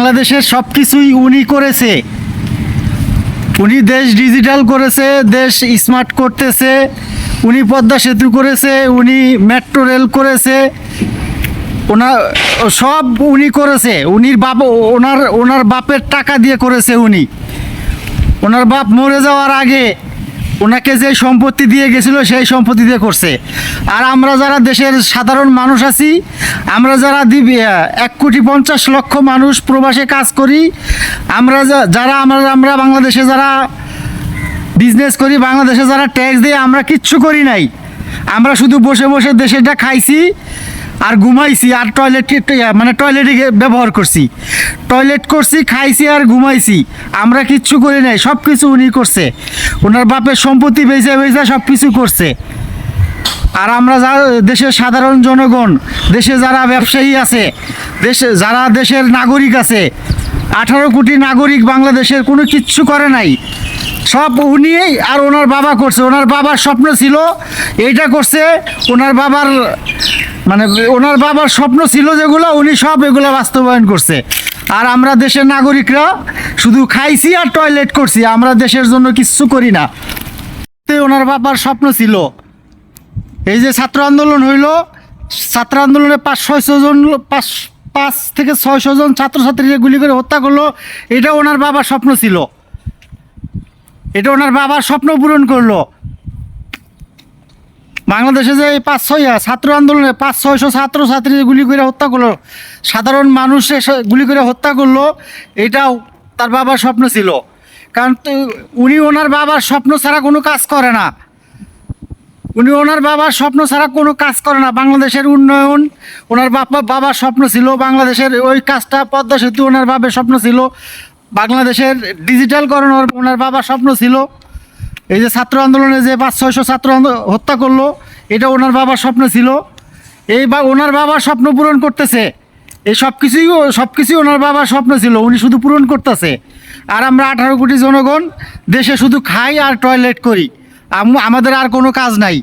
বাংলাদেশের সব কিছুই উনি করেছে। উনি দেশ ডিজিটাল করেছে, দেশ স্মার্ট করতেছে, উনি পদ্মা সেতু করেছে, উনি মেট্রো রেল করেছে। ওনার সব উনি করেছে। উনির বাপ, ওনার ওনার বাপের টাকা দিয়ে করেছে উনি। ওনার বাপ মরে যাওয়ার আগে ওনাকে যে সম্পত্তি দিয়ে গেছিল, সেই সম্পত্তি দিয়ে করছে। আর আমরা যারা দেশের সাধারণ মানুষ আছি, আমরা যারা দিবি এক কোটি পঞ্চাশ লক্ষ মানুষ প্রবাসে কাজ করি, আমরা যারা আমরা আমরা বাংলাদেশে যারা বিজনেস করি, বাংলাদেশে যারা ট্যাক্স দিয়ে আমরা কিচ্ছু করি নাই। আমরা শুধু বসে বসে দেশেরটা খাইছি আর ঘুমাইছি আর টয়লেট মানে টয়লেটে ব্যবহার করছি। টয়লেট করছি, খাইছি আর ঘুমাইছি। আমরা কিচ্ছু করি নাই সব কিছু উনি করছে। ওনার বাপের সম্পত্তি বেঁচে বেঁচে সব কিছু করছে। আর আমরা যা দেশের সাধারণ জনগণ, দেশে যারা ব্যবসায়ী আছে, দেশে যারা দেশের নাগরিক আছে, আঠারো কোটি নাগরিক বাংলাদেশের কোনো কিচ্ছু করে নাই। সব উনি আর ওনার বাবা করছে। ওনার বাবার স্বপ্ন ছিল, এইটা করছে, ওনার বাবার মানে ওনার বাবার স্বপ্ন ছিল যেগুলো, উনি সব এগুলো বাস্তবায়ন করছে। আর আমরা দেশের নাগরিকরা শুধু খাইছি আর টয়লেট করছি, আমরা দেশের জন্য কিচ্ছু করি না। ওনার বাবার স্বপ্ন ছিল। এই যে ছাত্র আন্দোলন হইল, ছাত্র আন্দোলনে পাঁচ, ছয়শো জন পাঁচ পাঁচ থেকে ছয়শো জন ছাত্রছাত্রীকে গুলি করে হত্যা করল, এটা ওনার বাবার স্বপ্ন ছিল। এটা ওনার বাবার স্বপ্ন পূরণ করল। বাংলাদেশে যে এই পাঁচ ছয় ছাত্র আন্দোলনে পাঁচ ছয়শো ছাত্রছাত্রী গুলি করে হত্যা করল, সাধারণ মানুষে গুলি করে হত্যা করল, এটাও তার বাবার স্বপ্ন ছিল। কারণ উনি ওনার বাবার স্বপ্ন ছাড়া কোনো কাজ করে না। উনি ওনার বাবার স্বপ্ন ছাড়া কোনো কাজ করে না। বাংলাদেশের উন্নয়ন ওনার বাবা বাবার স্বপ্ন ছিল। বাংলাদেশের ওই কাজটা পদ্মা সেতু ওনার বাবার স্বপ্ন ছিল। বাংলাদেশের ডিজিটালকরণ ওনার বাবার স্বপ্ন ছিল। এই যে ছাত্র আন্দোলনে যে পাঁচ, ছয়শো ছাত্র হত্যা করল, এটা ওনার বাবার স্বপ্ন ছিল। এই বা ওনার বাবার স্বপ্ন পূরণ করতেছে। এই সব কিছুই সব কিছুই ওনার বাবার স্বপ্ন ছিল, উনি শুধু পূরণ করতেছে। আর আমরা আঠারো কোটি জনগণ দেশে শুধু খাই আর টয়লেট করি। আমাদের আর কোনো কাজ নাই।